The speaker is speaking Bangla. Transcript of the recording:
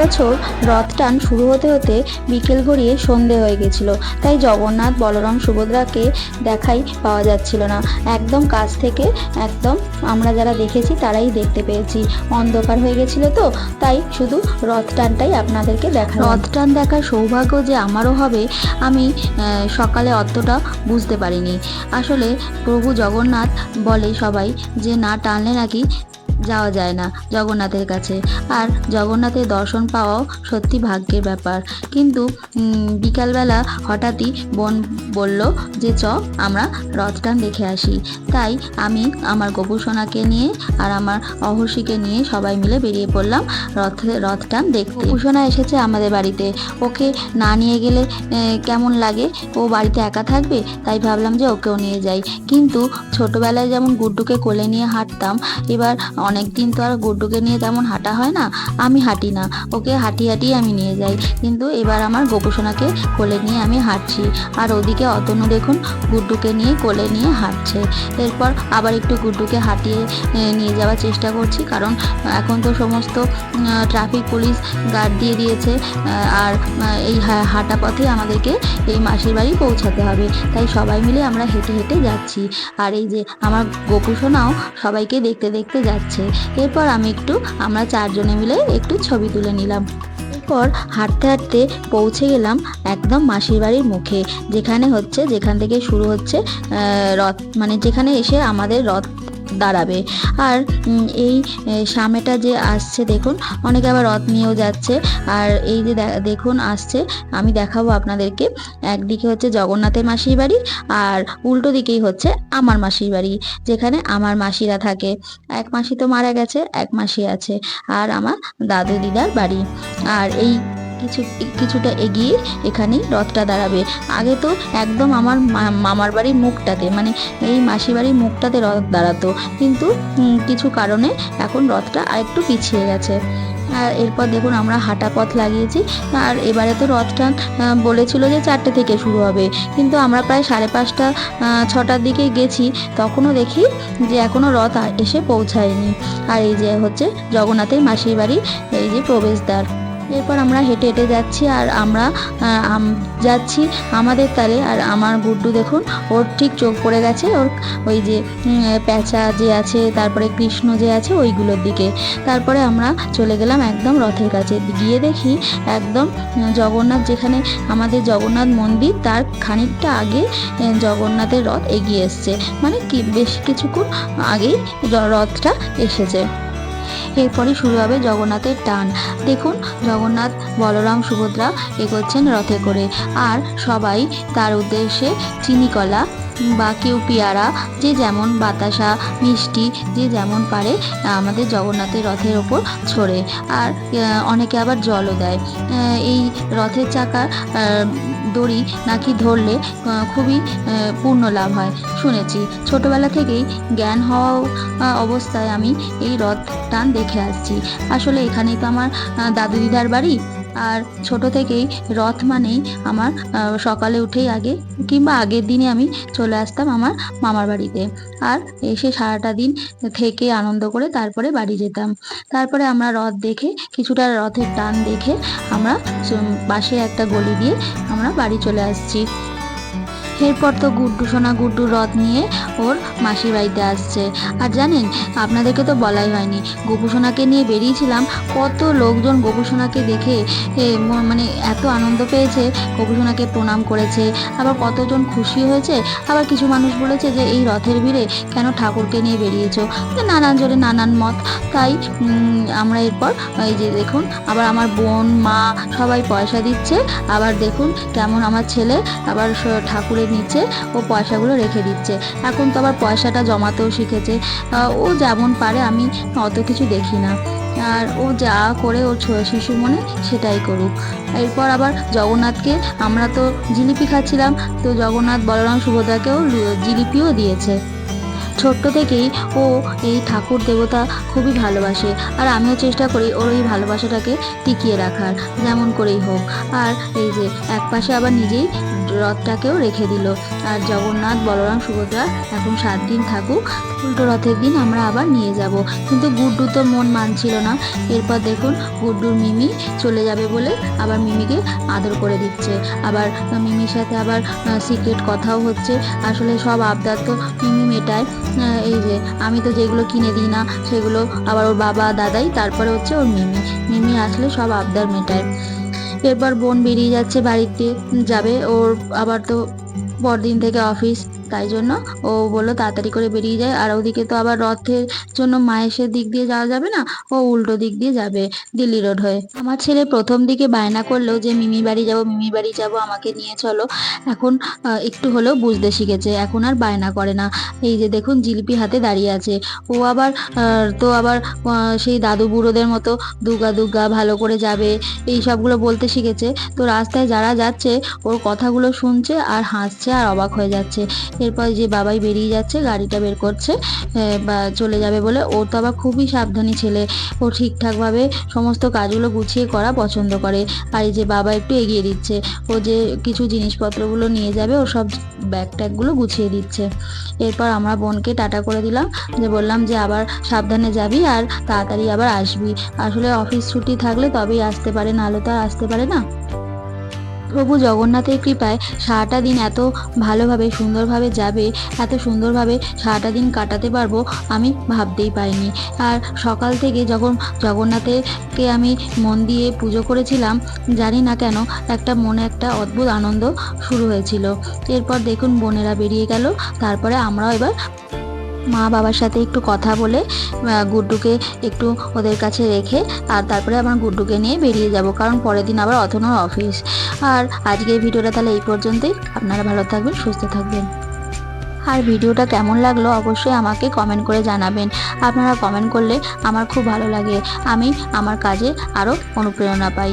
বছর রথ টান শুরু হতে হতে বিকেল গড়িয়ে সন্ধে হয়ে গেছিল। তাই জগন্নাথ, বলরাম, সুভদ্রাকে দেখাই পাওয়া যাচ্ছিল না। একদম কাছ থেকে একদম আমরা যারা দেখেছি তারাই দেখতে পেয়েছি। অন্ধকার হয়ে গেছিল তো, তাই শুধু রথ টানটাই আপনাদেরকে দেখা রথ টান দেখার সৌভাগ্য যে আমারও হবে, আমি সকালে অতটা বুঝতে পারিনি। আসলে প্রভু জগন্নাথ বলে সবাই যে না টানলে নাকি যাওয়া যায় না জগন্নাথের কাছে। আর জগন্নাথের দর্শন পাওয়াও সত্যি ভাগ্যের ব্যাপার। কিন্তু বিকালবেলা হঠাৎই বোন বলল যে, চ, আমরা রথটান দেখে আসি। তাই আমি আমার গোপুসোনাকে নিয়ে আর আমার অহসীকে নিয়ে সবাই মিলে বেরিয়ে পড়লাম রথ, রথটান দেখতে। গোপুসোনা এসেছে আমাদের বাড়িতে। ওকে না নিয়ে গেলে কেমন লাগে? ও বাড়িতে একা থাকবে? তাই ভাবলাম যে ওকেও নিয়ে যাই। কিন্তু ছোটবেলায় যেমন গুড্ডুকে কোলে নিয়ে হাঁটতাম, এবার অনেক দিন তো আর গুড্ডুকে নিয়ে তেমন হাঁটা হয় না। আমি হাঁটি না। ওকে হাঁটি হাঁটি আমি নিয়ে যাই। কিন্তু এবার আমার গোপুসোনাকে কোলে নিয়ে আমি হাঁটছি। আর ওদিকে অতনু দেখুন গুড্ডুকে নিয়ে কোলে নিয়ে হাঁটছে। এরপর আবার একটু গুড্ডুকে হাঁটিয়ে নিয়ে যাওয়ার চেষ্টা করছি। কারণ এখন তো সমস্ত ট্রাফিক পুলিশ গার্ড দিয়ে দিয়েছে। আর এই হাঁটা পথে আমাদেরকে এই মাসির বাড়ি পৌঁছাতে হবে। তাই সবাই মিলে আমরা হেঁটে হেঁটে যাচ্ছি। আর এই যে আমার গোপুসোনাও সবাইকে দেখতে দেখতে যাচ্ছে। এরপর আমি একটু, আমরা চারজনে মিলে একটু ছবি তুলে নিলাম। এরপর হাঁটতে হাঁটতে পৌঁছে গেলাম একদম মাসির বাড়ির মুখে, যেখানে হচ্ছে, যেখান থেকে শুরু হচ্ছে রথ মানে যেখানে এসে আমাদের রথ দাঁড়াবে। আর এই এ, সামনেটা যে আসছে দেখুন অনেকে আবার রথ নিয়েও যাচ্ছে। আর এই যে দেখুন আসছে আমি দেখাবো আপনাদেরকে। একদিকে হচ্ছে জগন্নাথের মাসির বাড়ি আর উল্টো দিকেই হচ্ছে আমার মাসির বাড়ি যেখানে আমার মাসিরা থাকে। এক মাসি তো মারা গেছে এক মাসি আছে আর আমার দাদু দিদার বাড়ি। আর এই কিছু, কিছুটা এগিয়ে এখানেই রথটা দাঁড়াবে। আগে তো একদম আমার মামার বাড়ির মুখটাতে মানে এই মাসি বাড়ির মুখটাতে রথ দাঁড়াতো। কিন্তু কিছু কারণে এখন রথটা আরেকটু পিছিয়ে গেছে। আর এরপর দেখুন আমরা হাঁটা পথ লাগিয়েছি। আর এবারে তো রথটা বলেছিল যে চারটে থেকে শুরু হবে। কিন্তু আমরা প্রায় সাড়ে পাঁচটা ছটার দিকে গেছি। তখনও দেখি যে এখনও রথ এসে পৌঁছায়নি। আর এই যে হচ্ছে জগন্নাথের মাসির বাড়ি এই যে প্রবেশদ্বার। এরপর আমরা হেঁটে হেঁটে যাচ্ছি আর আমরা যাচ্ছি আমাদের তালে আর আমার গুড্ডু দেখুন, ওর ঠিক চোখ পড়ে গেছে, ওর ওই যে প্যাঁচা যে আছে, তারপরে কৃষ্ণ যে আছে, ওইগুলোর দিকে। তারপরে আমরা চলে গেলাম একদম রথের কাছে। গিয়ে দেখি একদম জগন্নাথ যেখানে আমাদের জগন্নাথ মন্দির, তার খানিকটা আগে জগন্নাথের রথ এগিয়ে এসছে। মানে কি, বেশ কিছুক্ষণ আগেই রথটা এসেছে। এরপরে শুরু হবে জগন্নাথের টান। দেখুন, জগন্নাথ, বলরাম, সুভদ্রা এগোচ্ছেন রথে করে। আর সবাই তার উদ্দেশ্যে চিনিকলা বা কেউ পেয়ারা, যে যেমন বাতাসা, মিষ্টি, যে যেমন পারে, আমাদের জগন্নাথের রথের ওপর ছড়ে। আর অনেকে আবার জলও দেয়। এই রথের চাকা দড়ি নাকি ধরলে খুবই পূর্ণ লাভ হয়। শুনেছি, ছোটবেলা থেকেই জ্ঞান হওয়া অবস্থায় আমি এই রথ টান দেখে আসছি। আসলে এখানেই তো আমার দাদু দিদার বাড়ি? আর ছোট থেকেই রথ মানেই আমার সকালে উঠেই আগে কিংবা আগের দিনে আমি চলে আসতাম আমার মামার বাড়িতে। আর এসে সারাটা দিন থেকে আনন্দ করে তারপরে বাড়ি যেতাম। তারপরে আমরা রথ দেখে, কিছুটা রথের টান দেখে আমরা পাশে একটা গলি দিয়ে আমরা বাড়ি চলে আসছি। এরপর তো গুড্ডু সোনা, গুড্ডু রথ নিয়ে ওর মাসির বাড়িতে আসছে। আর জানেন, আপনাদেরকে তো বলাই হয়নি, গোপু সোনাকে নিয়ে বেরিয়েছিলাম, কত লোকজন গোপু সোনাকে দেখে মানে এত আনন্দ পেয়েছে, গোপু সোনাকে প্রণাম করেছে, আবার কতজন খুশি হয়েছে, আবার কিছু মানুষ বলেছে যে এই রথের ভিড়ে কেন ঠাকুরকে নিয়ে বেরিয়েছো? নানান জনে নানান মত, তাই আমরা এরপর, এই যে দেখুন, আবার আমার বোন, মা সবাই পয়সা দিচ্ছে, আবার দেখুন কেমন আমার ছেলে আবার ঠাকুরের নিচ্ছে ও পয়সাগুলো রেখে দিচ্ছে। এখন তো আবার পয়সাটা জমাতেও শিখেছে। ও যেমন পারে আমি অত কিছু দেখি না। আর ও যা করে ওর শিশু মনে সেটাই করুক। এরপর আবার জগন্নাথকে আমরা তো জিলিপি খাচ্ছিলাম, তো জগন্নাথ বলরাম সুভদ্রাকেও জিলিপিও দিয়েছে। ছোট্ট থেকেই ও এই ঠাকুর দেবতা খুবই ভালোবাসে। আর আমিও চেষ্টা করি ওর এই ভালোবাসাটাকে টিকিয়ে রাখার, যেমন করেই হোক। আর এই যে এক পাশে আবার নিজেই রথটাকেও রেখে দিল। আর জগন্নাথ, বলরাম, সুভদ্রা এখন সাত দিন থাকুক, উল্টো রথের দিন আমরা আবার নিয়ে যাব। কিন্তু গুড্ডু তো মন মানছিল না। এরপর দেখুন গুড্ডুর মিমি চলে যাবে বলে আবার মিমিকে আদর করে দিচ্ছে। আবার মিমির সাথে আবার সিক্রেট কথাও হচ্ছে। আসলে সব আবদার তো মিমি মেটায়। এই যে আমি তো যেগুলো কিনে দিই না, সেগুলো আবার ওর বাবা, দাদাই, তারপরে হচ্ছে ওর মিমি। মিমি আসলে সব আবদার মেটায়। এরপর বোন বেরিয়ে যাচ্ছে বাড়িতে যাবে। ওর আবার তো পরদিন থেকে অফিস তাই জন্য ও বলল, তাড়াতাড়ি করে বেরিয়ে যায়। আর ওদিকে তো আবার রথের জন্য মায়েসের দিক দিয়ে যাওয়া যাবে না, ও উল্টো দিক দিয়ে যাবে দিল্লি রোড হয়ে। আমার ছেলে প্রথম দিকে বায়না করল যে, মিমি বাড়ি যাব, মিমি বাড়ি যাব, আমাকে নিয়ে চলো। এখন একটু হলেও বুঝতে শিখেছে, এখন আর বায়না করে না। এই যে দেখুন, জিলিপি হাতে দাঁড়িয়ে আছে। ও আবার তো আবার সেই দাদু বুড়োদের মতো দুগা দুগা ভালো করে যাবে, এই সবগুলো বলতে শিখেছে। তো রাস্তায় যারা যাচ্ছে, ওর কথাগুলো শুনছে আর হাসছে আর অবাক হয়ে যাচ্ছে। এরপর যে বাবাই বেরিয়ে যাচ্ছে, গাড়িটা বের করছে বা চলে যাবে বলে। ও তো আবার খুবই সাবধানী ছেলে। ও ঠিকঠাকভাবে সমস্ত কাজগুলো গুছিয়ে করা পছন্দ করে। আর এই যে বাবা একটু এগিয়ে দিচ্ছে। ও যে কিছু জিনিসপত্রগুলো নিয়ে যাবে, ও সব ব্যাগ ট্যাগগুলো গুছিয়ে দিচ্ছে। এরপর আমরা বোনকে টাটা করে দিলাম, যে বললাম যে আবার সাবধানে যাবি আর তাড়াতাড়ি আবার আসবি। আসলে অফিস ছুটি থাকলে তবেই আসতে পারে, নাহলে তো আর আসতে পারে না। প্রভু জগন্নাথের কৃপায় সারাটা দিন এত ভালোভাবে, সুন্দরভাবে যাবে, এত সুন্দরভাবে সারাটা দিন কাটাতে পারব আমি ভাবতেই পারিনি। আর সকাল থেকে যখন জগন্নাথেরকে আমি মন দিয়ে পুজো করেছিলাম, জানি না কেন একটা মনে একটা অদ্ভুত আনন্দ শুরু হয়েছিল। এরপর দেখুন, বোনেরা বেরিয়ে গেল, তারপরে আমরাও এবার মা বাবার সাথে একটু কথা বলে গুড্ডুকে একটু ওদের কাছে রেখে আর তারপরে আমার গুড্ডুকে নিয়ে বেরিয়ে যাব, কারণ পরের দিন আবার অথনোর অফিস। আর আজকের ভিডিওটা তাহলে এই পর্যন্তই। আপনারা ভালো থাকবেন, সুস্থ থাকবেন। আর ভিডিওটা কেমন লাগল অবশ্যই আমাকে কমেন্ট করে জানাবেন। আপনারা কমেন্ট করলে আমার খুব ভালো লাগে। আমি আমার কাজে আরও অনুপ্রেরণা পাই।